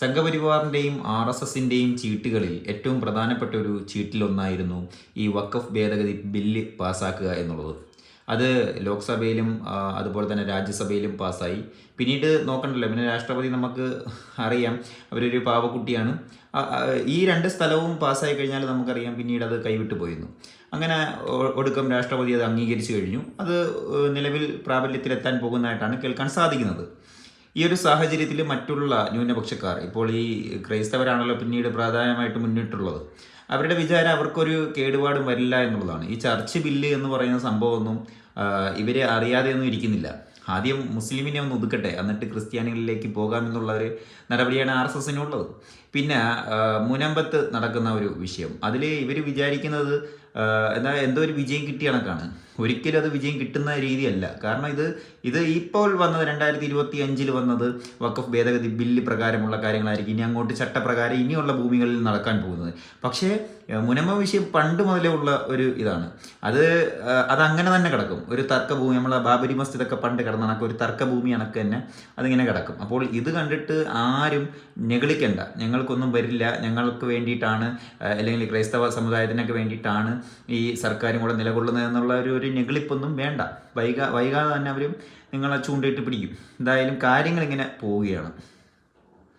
സംഘപരിവാറിന്റെയും R S എസിന്റെയും ചീട്ടുകളിൽ ഏറ്റവും പ്രധാനപ്പെട്ട ഒരു ചീട്ടിലൊന്നായിരുന്നു ഈ വക്കഫ് ഭേദഗതി ബില്ല് പാസ്സാക്കുക എന്നുള്ളത്. അത് ലോക്സഭയിലും അതുപോലെ തന്നെ രാജ്യസഭയിലും പാസ്സായി പിന്നീട് നോക്കണ്ടല്ലോ പിന്നെ രാഷ്ട്രപതി നമുക്ക് അറിയാം അവരൊരു പാവക്കുട്ടിയാണ്. ഈ രണ്ട് സ്ഥലവും പാസ്സായി കഴിഞ്ഞാൽ നമുക്കറിയാം പിന്നീട് അത് കൈവിട്ടു പോയിരുന്നു അങ്ങനെ ഒടുക്കം രാഷ്ട്രപതി അത് അംഗീകരിച്ചു കഴിഞ്ഞു. അത് നിലവിൽ പ്രാബല്യത്തിലെത്താൻ പോകുന്നതായിട്ടാണ് കേൾക്കാൻ സാധിക്കുന്നത്. ഈ ഒരു സാഹചര്യത്തിൽ മറ്റുള്ള ന്യൂനപക്ഷക്കാർ ഇപ്പോൾ ഈ ക്രൈസ്തവരാണല്ലോ പിന്നീട് പ്രധാനമായിട്ട് മുന്നിട്ടുള്ളത് അവരുടെ വിചാരം അവർക്കൊരു കേടുപാടും വരില്ല എന്നുള്ളതാണ്. ഈ ചർച്ച് ബില്ല് എന്ന് പറയുന്ന സംഭവമൊന്നും ഇവരെ അറിയാതെയൊന്നും ഇരിക്കുന്നില്ല. ആദ്യം മുസ്ലിമിനെ ഒന്ന് ഒതുക്കട്ടെ എന്നിട്ട് ക്രിസ്ത്യാനികളിലേക്ക് പോകാമെന്നുള്ള ഒരു നടപടിയാണ് ആർ എസ് എസിനുള്ളത്. പിന്നെ മുനമ്പത്ത് നടക്കുന്ന ഒരു വിഷയം. അതിൽ ഇവർ വിചാരിക്കുന്നത് എന്താ എന്തോ ഒരു വിജയം കിട്ടിയ കണക്കാണ്. ഒരിക്കലും അത് വിജയം കിട്ടുന്ന രീതിയല്ല. കാരണം ഇത് ഇത് ഇപ്പോൾ വന്നത് രണ്ടായിരത്തി ഇരുപത്തി അഞ്ചിൽ വന്നത് വഖഫ് ഭേദഗതി ബില്ല് പ്രകാരമുള്ള കാര്യങ്ങളായിരിക്കും. ഇനി അങ്ങോട്ട് ചട്ടപ്രകാരം ഇനിയുള്ള ഭൂമികളിൽ നടക്കാൻ പോകുന്നത്. പക്ഷേ മുനമ്മ വിഷയം പണ്ട് മുതലേ ഉള്ള ഒരു ഇതാണ്. അത് അതങ്ങനെ തന്നെ കിടക്കും. ഒരു തർക്കഭൂമി നമ്മൾ ബാബരി മസ്ജിദൊക്കെ പണ്ട് കിടന്ന കണക്ക് ഒരു തർക്കഭൂമി കണക്ക് തന്നെ അതിങ്ങനെ കിടക്കും. അപ്പോൾ ഇത് കണ്ടിട്ട് ആരും ഞെളിക്കണ്ട ഞങ്ങൾക്കൊന്നും വരില്ല. ഞങ്ങൾക്ക് വേണ്ടിയിട്ടാണ് അല്ലെങ്കിൽ ക്രൈസ്തവ സമുദായത്തിനൊക്കെ വേണ്ടിയിട്ടാണ് ഈ സർക്കാരും കൂടെ നിലകൊള്ളുന്നത് എന്നുള്ള ഒരു ഒരു ഞെളിപ്പൊന്നും വേണ്ട. വൈകാ വൈകാതെ തന്നെ അവരും നിങ്ങളെ ചൂണ്ടയിട്ട് പിടിക്കും. എന്തായാലും കാര്യങ്ങൾ ഇങ്ങനെ പോവുകയാണ്.